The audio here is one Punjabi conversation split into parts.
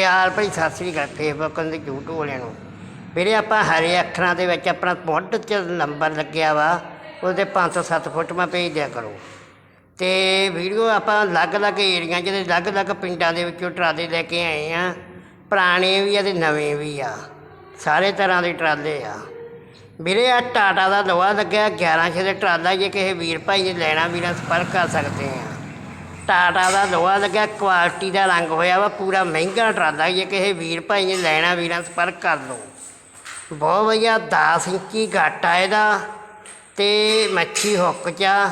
ਪਿਆਰ ਭਰੀ ਸਤਿ ਸ੍ਰੀ ਅਕਾਲ ਫੇਸਬੁੱਕ ਤੇ YouTube ਵਾਲਿਆਂ ਨੂੰ। ਵੀਰੇ, ਆਪਾਂ ਹਰੇ ਅੱਖਰਾਂ ਦੇ ਵਿੱਚ ਆਪਣਾ ਮੁੱਢ 'ਚ ਨੰਬਰ ਲੱਗਿਆ ਵਾ, ਉਹਦੇ 507 ਫੁੱਟ ਮੈਂ ਭੇਜ ਦਿਆ ਕਰੋ। ਤੇ ਵੀਡੀਓ ਆਪਾਂ ਅਲੱਗ-ਅਲੱਗ ਏਰੀਆ ਜਿਹਦੇ ਅਲੱਗ-ਅਲੱਗ ਪਿੰਡਾਂ ਦੇ ਵਿੱਚੋਂ ਟਰਾਲੇ ਲੈ ਕੇ ਆਏ ਆ। ਪੁਰਾਣੇ ਵੀ ਆ ਤੇ ਨਵੇਂ ਵੀ ਆ। ਸਾਰੇ ਤਰ੍ਹਾਂ ਦੇ ਟਰਾਲੇ ਆ। ਵੀਰੇ ਆ ਟਾਟਾ ਦਾ ਲੋਹਾ ਲੱਗਿਆ 1100 ਦੇ ਟਰਾਲਾ, ਜੇ ਕਿਸੇ ਵੀਰ ਭਾਈ ਨੇ ਲੈਣਾ ਵੀਰਾਂ ਸੰਪਰਕ ਕਰ ਸਕਦੇ ਆ। ਟਾਟਾ ਦਾ ਲੋਹਾ ਲੱਗਿਆ ਕੁਆਲਿਟੀ ਦਾ ਰੰਗ ਹੋਇਆ ਵਾ, ਪੂਰਾ ਮਹਿੰਗਾ ਟਰਾਲਾ ਜੇ ਕਿਸੇ ਵੀਰ ਭਾਈ ਨੇ ਲੈਣਾ ਵੀਰਾਂ ਸੰਪਰਕ ਕਰ ਲਓ। ਬਹੁਤ ਵਧੀਆ 10 ਇੰਚੀ ਘੱਟ ਆ ਇਹਦਾ ਤੇ ਮੱਛੀ ਹੁੱਕ ਚ ਆ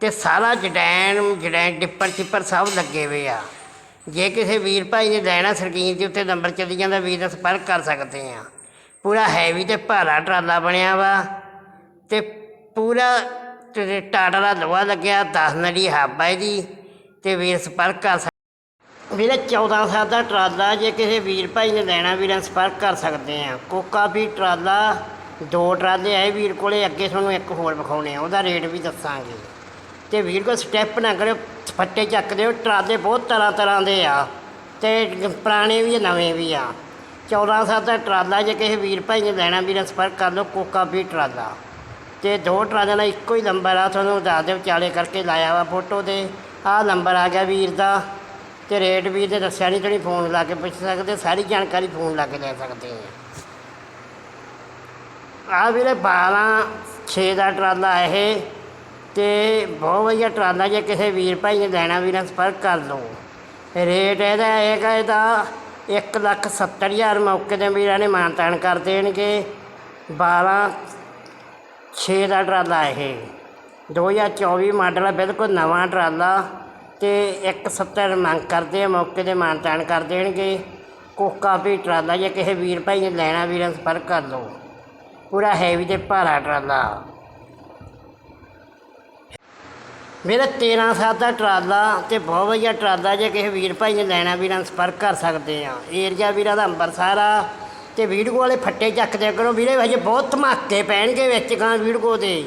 ਤੇ ਸਾਰਾ ਜਡੈਨ ਜਡੈਨ ਡਿੱਪਰ ਚਿੱਪਰ ਸਭ ਲੱਗੇ ਹੋਏ ਆ। ਜੇ ਕਿਸੇ ਵੀਰ ਭਾਈ ਨੇ ਲੈਣਾ ਸਕਰੀਨ ਦੇ ਉੱਤੇ ਨੰਬਰ ਚੱਲੀ ਜਾਂਦਾ, ਵੀਰ ਨਾਲ ਸੰਪਰਕ ਕਰ ਸਕਦੇ ਆ। ਪੂਰਾ ਹੈਵੀ ਤੇ ਭਾਰਾ ਟਰਾਲਾ ਬਣਿਆ ਵਾ ਤੇ ਪੂਰਾ ਤੇ ਟਾਟਾ ਦਾ ਲੋਹਾ ਲੱਗਿਆ 10 ਨਲੀ ਹੱਬ ਇਹਦੀ। ਤੇ ਵੀਰ ਸੰਪਰਕ ਕਰ ਸਕਦੇ ਵੀਰੇ 14 ਸਾਲ ਦਾ ਟਰਾਲਾ ਜੇ ਕਿਸੇ ਵੀਰ ਭਾਈ ਨੇ ਲੈਣਾ, ਵੀਰਾਂ ਸੰਪਰਕ ਕਰ ਸਕਦੇ ਆ। ਕੋਕਾ ਵੀ ਟਰਾਲਾ, ਦੋ ਟਰਾਲੇ ਆਏ ਵੀਰ ਕੋਲੇ, ਅੱਗੇ ਤੁਹਾਨੂੰ ਇੱਕ ਹੋਰ ਵਿਖਾਉਣੇ ਆ, ਉਹਦਾ ਰੇਟ ਵੀ ਦੱਸਾਂਗੇ। ਤੇ ਵੀਰ ਕੋ ਸਟੈਪ ਨਾ ਕਰਿਓ ਫੱਟੇ ਚੱਕ ਦਿਓ, ਟਰਾਲੇ ਬਹੁਤ ਤਰ੍ਹਾਂ ਤਰ੍ਹਾਂ ਦੇ ਆ, ਤੇ ਪੁਰਾਣੇ ਵੀ ਨਵੇਂ ਵੀ ਆ। 14 ਸਾਲ ਦਾ ਟਰਾਲਾ ਜੇ ਕਿਸੇ ਵੀਰ ਭਾਈ ਨੇ ਲੈਣਾ, ਵੀਰਾਂ ਸੰਪਰਕ ਕਰ ਲਓ, ਕੋਕਾ ਵੀ ਟਰਾਲਾ। ਤੇ ਦੋ ਟਰਾਲਿਆਂ ਦਾ ਇੱਕੋ ਹੀ ਨੰਬਰ ਆ, ਤੁਹਾਨੂੰ ਦੱਸ ਦਿਓ, ਵਿਚਾਲੇ ਕਰਕੇ ਲਾਇਆ ਵਾ ਫੋਟੋ ਤੇ। ਆਹ ਨੰਬਰ ਆ ਗਿਆ ਵੀਰ ਦਾ ਤੇ ਰੇਟ ਵੀ ਤੇ ਦੱਸਿਆ ਨਹੀਂ ਤੁਸੀਂ ਫੋਨ ਲਾ ਕੇ ਪੁੱਛ ਸਕਦੇ, ਸਾਰੀ ਜਾਣਕਾਰੀ ਫੋਨ ਲਾ ਕੇ ਲੈ ਸਕਦੇ ਆ। ਆ ਵੀਰੇ 12 6 ਦਾ ਟਰਾਲਾ ਇਹ ਤੇ ਬਹੁਤ ਵਧੀਆ ਟਰਾਲਾ ਜੇ ਕਿਸੇ ਵੀਰ ਭਾਈ ਨੇ ਲੈਣਾ ਵੀਰਾਂ ਸੰਪਰਕ ਕਰ ਲਓ। ਰੇਟ ਇਹਦਾ ਹੈਗਾ ਇਹਦਾ ਇੱਕ ਲੱਖ ਸੱਤਰ ਹਜ਼ਾਰ ਮੌਕੇ ਤੇ ਵੀਰਾਂ ਨੇ ਮਾਨਤਾਨ ਕਰ ਦੇਣਗੇ। 12 6 ਦਾ ਟਰਾਲਾ ਇਹ। 2024 ਮਾਡਲ ਆ, ਬਿਲਕੁਲ ਨਵਾਂ ਟਰਾਲਾ ਅਤੇ ਇੱਕ 170 ਮੰਗ ਕਰਦੇ ਆ, ਮੌਕੇ ਤੇ ਮਾਣ ਤਾਣ ਕਰ ਦੇਣਗੇ। ਕੋਕਾ ਵੀ ਟਰਾਲਾ ਜੇ ਕਿਸੇ ਵੀਰ ਭਾਈ ਨੇ ਲੈਣਾ, ਵੀਰਾਂ ਸੰਪਰਕ ਕਰ ਲਓ। ਪੂਰਾ ਹੈਵੀ ਤੇ ਭਾਰਾ ਟਰਾਲਾ। ਮੇਰਾ 13 ਸਾਲ ਦਾ ਟਰਾਲਾ ਤੇ ਬਹੁਤ ਵਧੀਆ ਟਰਾਲਾ ਜੇ ਕਿਸੇ ਵੀਰ ਭਾਈ ਨੇ ਲੈਣਾ, ਵੀਰਾਂ ਸੰਪਰਕ ਕਰ ਸਕਦੇ ਆ। ਏਰੀਆ ਵੀਰਾਂ ਦਾ ਅੰਬਰਸਰ ਆ ਤੇ ਵੀਡੀਓ ਵਾਲੇ ਫੱਟੇ ਚੱਕਦੇ ਕਰੋ। ਵੀਰੇ ਹਜੇ ਬਹੁਤ ਧਮਾਕੇ ਪੈਣਗੇ ਵਿੱਚ ਗਾਂ ਵੀਡੀਓ ਦੇ।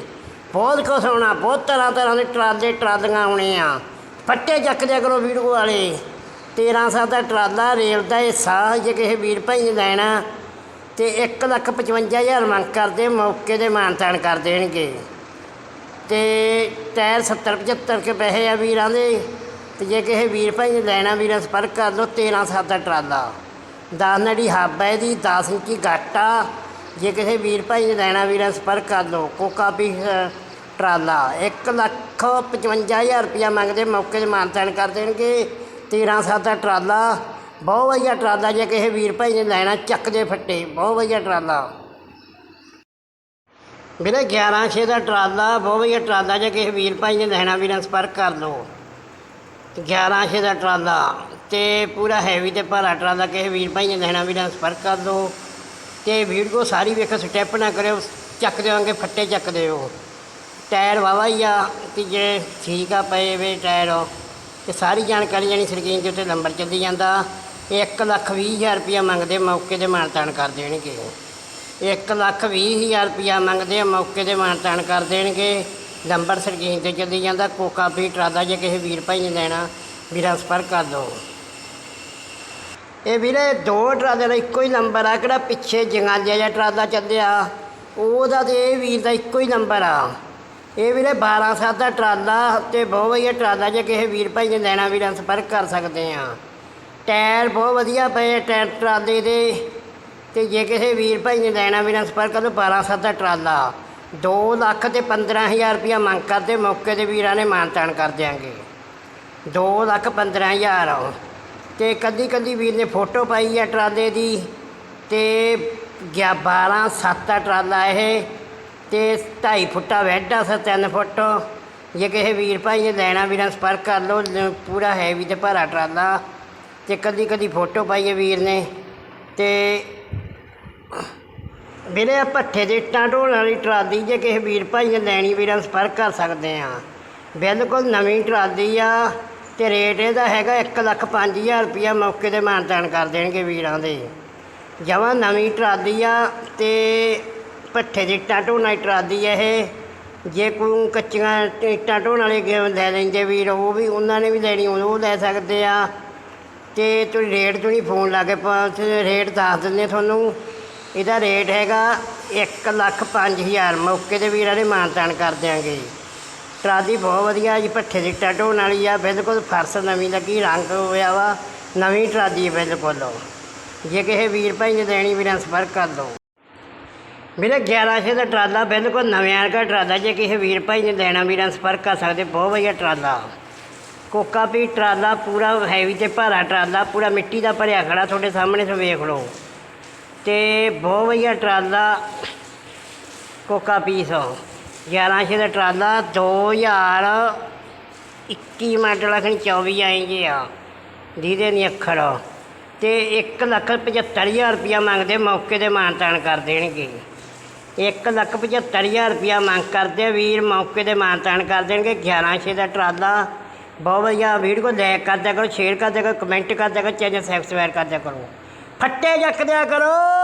ਬਹੁਤ ਕੁਛ ਹੋਣਾ ਬਹੁਤ ਤਰ੍ਹਾਂ ਤਰ੍ਹਾਂ ਦੇ ਟਰਾਲੇ, ਟਰਾਲੀਆਂ ਆਉਣੇ ਆ ਫੱਟੇ ਚੱਕਦੇ ਕਰੋ ਵੀਡੀਓ ਵਾਲੇ। 13 ਸਾਲ ਦਾ ਟਰਾਲਾ, ਰੇਲ ਦਾ ਹਿੱਸਾ, ਜੇ ਕਿਸੇ ਵੀਰ ਭਾਈ ਨੇ ਲੈਣਾ, ਤੇ 1 ਲੱਖ 55000 ਮੰਗ ਕਰਦੇ, ਮੌਕੇ ਦੇ ਮਾਨਤਾਨ ਕਰ ਦੇਣਗੇ। ਤੇ ਟਾਇਰ 70 75 ਕੇ ਪੈਸੇ ਆ ਵੀਰਾਂ ਦੇ, ਤੇ ਜੇ ਕਿਸੇ ਵੀਰ ਭਾਈ ਨੇ ਲੈਣਾ, ਵੀਰਾਂ ਸੰਪਰਕ ਕਰ ਲਓ 13 ਸਾਲ ਦਾ ਟਰਾਲਾ। 10 ਨੜੀ ਹੱਬ ਹੈ ਇਹਦੀ 10 ਇੰਚੀ ਗਾਟਾ ਜੇ ਕਿਸੇ ਵੀਰ ਭਾਈ ਨੇ ਲੈਣਾ, ਵੀਰਾਂ ਸੰਪਰਕ ਕਰ ਲਓ, ਕੋਕਾ ਵੀ ਟਰਾਲਾ। 1 ਲੱਖ 55000 ਰੁਪਇਆ ਮੰਗਦੇ ਮੌਕੇ ਤੇ ਮਾਨਤਾਨ ਕਰ ਦੇਣਗੇ। 13 ਸਾਲ ਦਾ ਟਰਾਲਾ। ਬਹੁਤ ਵਧੀਆ ਟਰਾਲਾ ਜੇ ਕਿਸੇ ਵੀਰ ਭਾਈ ਨੇ ਲੈਣਾ, ਚੱਕ ਦੇ ਫੱਟੇ। ਬਹੁਤ ਵਧੀਆ ਟਰਾਲਾ। ਵੀਰੇ 11 ਛੇ ਦਾ ਟਰਾਲਾ, ਬਹੁਤ ਵਧੀਆ ਟਰਾਲਾ ਜੇ ਕਿਸੇ ਵੀਰ ਭਾਈ ਨੇ ਲੈਣਾ, ਵੀਰਾਂ ਸੰਪਰਕ ਕਰ ਲਓ। 11 ਛੇ ਦਾ ਟਰਾਲਾ ਤੇ ਪੂਰਾ ਹੈਵੀ ਤੇ ਭਾਰਾ ਟਰਾਲਾ ਕਿਸੇ ਵੀਰ ਭਾਈ ਨੇ ਲੈਣਾ, ਵੀਰਾਂ ਸੰਪਰਕ ਕਰ ਲਓ। ਤੇ ਵੀਡੀਓ ਸਾਰੀ ਵੇਖੋ ਸਟੈਪ ਨਾ ਕਰਿਓ, ਚੱਕ ਦਿਓਗੇ, ਫੱਟੇ ਚੱਕ ਦਿਓ। ਟਾਇਰ ਵਾਵਾ ਹੀ ਆ, ਕਿ ਜੇ ਠੀਕ ਆ ਪਏ ਵੇ ਟਾਇਰ ਤੇ ਸਾਰੀ ਜਾਣਕਾਰੀ ਜਾਨੀ ਸਕਰੀਨ ਦੇ ਉੱਤੇ ਨੰਬਰ ਚੱਲੀ ਜਾਂਦਾ। 1 ਲੱਖ ਵੀਹ ਹਜ਼ਾਰ ਰੁਪਇਆ ਮੰਗਦੇ ਮੌਕੇ ਤੇ ਮਾਨਤਾਨ ਕਰ ਦੇਣਗੇ। 1 ਲੱਖ ਵੀਹ ਹਜ਼ਾਰ ਰੁਪਇਆ ਮੰਗਦੇ ਆ ਮੌਕੇ ਤੇ ਮਾਨਤਾਨ ਕਰ ਦੇਣਗੇ। ਨੰਬਰ ਸਕਰੀਨ ਤੇ ਚੱਲੀ ਜਾਂਦਾ। ਕੋਕਾ ਵੀ ਟਰਾਲਾ ਜੇ ਕਿਸੇ ਵੀਰ ਭਾਈ ਨੇ ਲੈਣਾ, ਵੀਰਾਂ ਸੰਪਰਕ ਕਰ ਦਿਓ ਇਹ ਵੀਰੇ ਦੋ ਟਰਾਦੇ ਦਾ ਇੱਕੋ ਹੀ ਨੰਬਰ ਆ, ਕਿਹੜਾ ਪਿੱਛੇ ਜੰਗਾਲਿਆ ਜਿਹਾ ਟਰਾਦਾ ਚੱਲਿਆ। ਉਹਦਾ ਤੇ ਇਹ ਵੀਰ ਦਾ ਇੱਕੋ ਹੀ ਨੰਬਰ ਆ। ਇਹ ਵੀਰੇ 12 ਸਾਲ ਦਾ ਟਰਾਲਾ ਤੇ ਬਹੁਤ ਵਧੀਆ ਟਰਾਲਾ ਜੇ ਕਿਸੇ ਵੀਰ ਭਾਈ ਨੇ ਲੈਣਾ ਵੀਰਾਂ ਸੰਪਰਕ ਕਰ ਸਕਦੇ ਆ ਟਾਇਰ ਬਹੁਤ ਵਧੀਆ ਪਏ ਆ ਟਾਇਰ ਟਰਾਲੇ ਦੇ ਤੇ ਜੇ ਕਿਸੇ ਵੀਰ ਭਾਈ ਨੇ ਲੈਣਾ ਵੀਰਾਂ ਸੰਪਰਕ ਕਰੋ 12 ਸਾਲ ਦਾ ਟਰਾਲਾ। 2 ਲੱਖ ਤੇ 15000 ਰੁਪਇਆ ਮੰਗ ਕਰਦੇ, ਮੌਕੇ ਤੇ ਵੀਰਾਂ ਨੇ ਮਾਨਤਾਨ ਕਰ ਦਿਆਂਗੇ। 2 ਲੱਖ 15000 ਤੇ ਕੱਦੀ ਕੱਦੀ ਵੀਰ ਨੇ ਫੋਟੋ ਪਾਈ ਆ ਟਰਾਲੇ ਦੀ ਤੇ ਗਿਆ 12 7 ਦਾ ਟਰਾਲਾ ਇਹ। ਤੇ 2.5 ਫੁੱਟਾ ਵੈਡ ਆ ਸਾ 3 ਫੁੱਟ। ਜੇ ਕਿਸੇ ਵੀਰ ਭਾਈ ਨੇ ਲੈਣਾ ਵੀਰਾਂ ਸੰਪਰਕ ਕਰ ਲਓ, ਲ- ਪੂਰਾ ਹੈਵੀ ਤੇ ਭਾਰਾ ਟਰਾਲਾ। ਤੇ ਕਦੀ ਕਦੀ ਫੋਟੋ ਪਾਈ ਹੈ ਵੀਰ ਨੇ। ਤੇ ਵੀਰੇ, ਆਹ ਭੱਠੇ ਦੇ ਇੱਟਾਂ ਢੋਣ ਵਾਲੀ ਟਰਾਲੀ ਜੇ ਕਿਸੇ ਵੀਰ ਭਾਈ ਨੇ ਲੈਣੀ ਵੀਰਾਂ ਸੰਪਰਕ ਕਰ ਸਕਦੇ ਆ। ਬਿਲਕੁਲ ਨਵੀਂ ਟਰਾਲੀ ਆ ਤੇ ਰੇਟ ਇਹਦਾ ਹੈਗਾ 1 ਲੱਖ 5000 ਰੁਪਇਆ ਮੌਕੇ ਤੇ ਮਾਨਤਾਨ ਕਰ ਦੇਣਗੇ ਵੀਰਾਂ ਦੇ। ਜਮਾਂ ਨਵੀਂ ਟਰਾਲੀ ਆ ਤੇ ਭੱਠੇ ਦੀ ਇੱਟਾਂ ਢੋਣ ਵਾਲੀ ਟਰਾਲੀ ਆ ਇਹ। ਜੇ ਕੋਈ ਕੱਚੀਆਂ ਇੱਟਾਂ ਢੋਣ ਵਾਲੇ ਲੈ ਲੈਂਦੇ ਵੀਰ, ਉਹ ਵੀ ਉਹਨਾਂ ਨੇ ਵੀ ਲੈਣੀ, ਉਹ ਲੈ ਸਕਦੇ ਆ। ਤੇ ਤੁਸੀਂ ਰੇਟ ਤੁਸੀਂ ਫੋਨ ਲਾ ਕੇ ਪੁੱਛ ਰੇਟ ਦੱਸ ਦਿੰਦੇ ਤੁਹਾਨੂੰ। ਇਹਦਾ ਰੇਟ ਹੈਗਾ 1 ਲੱਖ 5000 ਮੌਕੇ ਤੇ ਵੀਰਾਂ ਦੇ ਮਾਨਤਾਨ ਕਰ ਦਿਆਂਗੇ। ਟਰਾਲੀ ਬਹੁਤ ਵਧੀਆ ਜੀ, ਭੱਠੇ ਦੀ ਟਟੋਣ ਵਾਲੀ ਆ। ਬਿਲਕੁਲ ਫਰਸ਼ ਨਵੀਂ ਲੱਗੀ, ਰੰਗ ਹੋਇਆ ਵਾ। ਨਵੀਂ ਟਰਾਲੀ ਹੈ ਬਿਲਕੁਲ। ਜੇ ਕਿਸੇ ਵੀਰ ਭਾਈ ਨੇ ਦੇਣੀ ਵੀਰਾਂ ਸੰਪਰਕ ਕਰ ਲਓ। ਵੀਰੇ 1100 ਦਾ ਟਰਾਲਾ, ਬਿਲਕੁਲ ਨਵਿਆਂ ਵਰਗਾ ਟਰਾਲਾ, ਜੇ ਕਿਸੇ ਵੀਰ ਭਾਈ ਨੇ ਲੈਣਾ, ਵੀਰਾਂ ਸੰਪਰਕ ਕਰ ਸਕਦੇ, ਬਹੁਤ ਵਧੀਆ ਟਰਾਲਾ। ਕੋਕਾ ਵੀ ਟਰਾਲਾ, ਪੂਰਾ ਹੈਵੀ ਤੇ ਭਾਰਾ ਟਰਾਲਾ, ਪੂਰਾ ਮਿੱਟੀ ਦਾ ਭਰਿਆ ਖੜਾ, ਤੁਹਾਡੇ ਸਾਹਮਣੇ ਤੋਂ ਵੇਖ ਲਓ। ਤੇ ਬਹੁਤ ਵਧੀਆ ਟਰਾਲਾ, ਕੋਕਾ ਪੀਸ। 1100 ਦਾ ਟਰਾਲਾ 2021 ਮਾਡਲ ਅਖਣ 24 ਆਏ ਜੇ ਆ, ਜਿਹਦੇ ਨਹੀਂ ਅੱਖਰ। ਤੇ 1 ਲੱਖ 75000 ਰੁਪਇਆ ਮੰਗਦੇ, ਮੌਕੇ ਤੇ ਮਾਨਤਾਨ ਕਰ ਦੇਣਗੇ। ਇੱਕ ਲੱਖ 75000 ਰੁਪਇਆ ਮੰਗ ਕਰਦੇ ਆ। ਵੀਰ ਮੌਕੇ ਤੇ ਮਾਨਤਾਨ ਕਰ ਦੇਣਗੇ। 1100 ਦਾ ਟਰਾਲਾ। ਬਹੁਤ ਵਧੀਆ ਵੀਡੀਓ ਲਾਈਕ ਕਰਦਿਆ ਕਰੋ, ਸ਼ੇਅਰ ਕਰਦਿਆ ਕਰੋ, ਕਮੈਂਟ ਕਰਦਿਆ ਕਰੋ, ਚੈਨਲ ਸਬਸਕ੍ਰਾਈਬ ਕਰਦਿਆ ਕਰੋ। ਫੱਟੇ ਚੱਕਦਿਆਂ ਕਰੋ।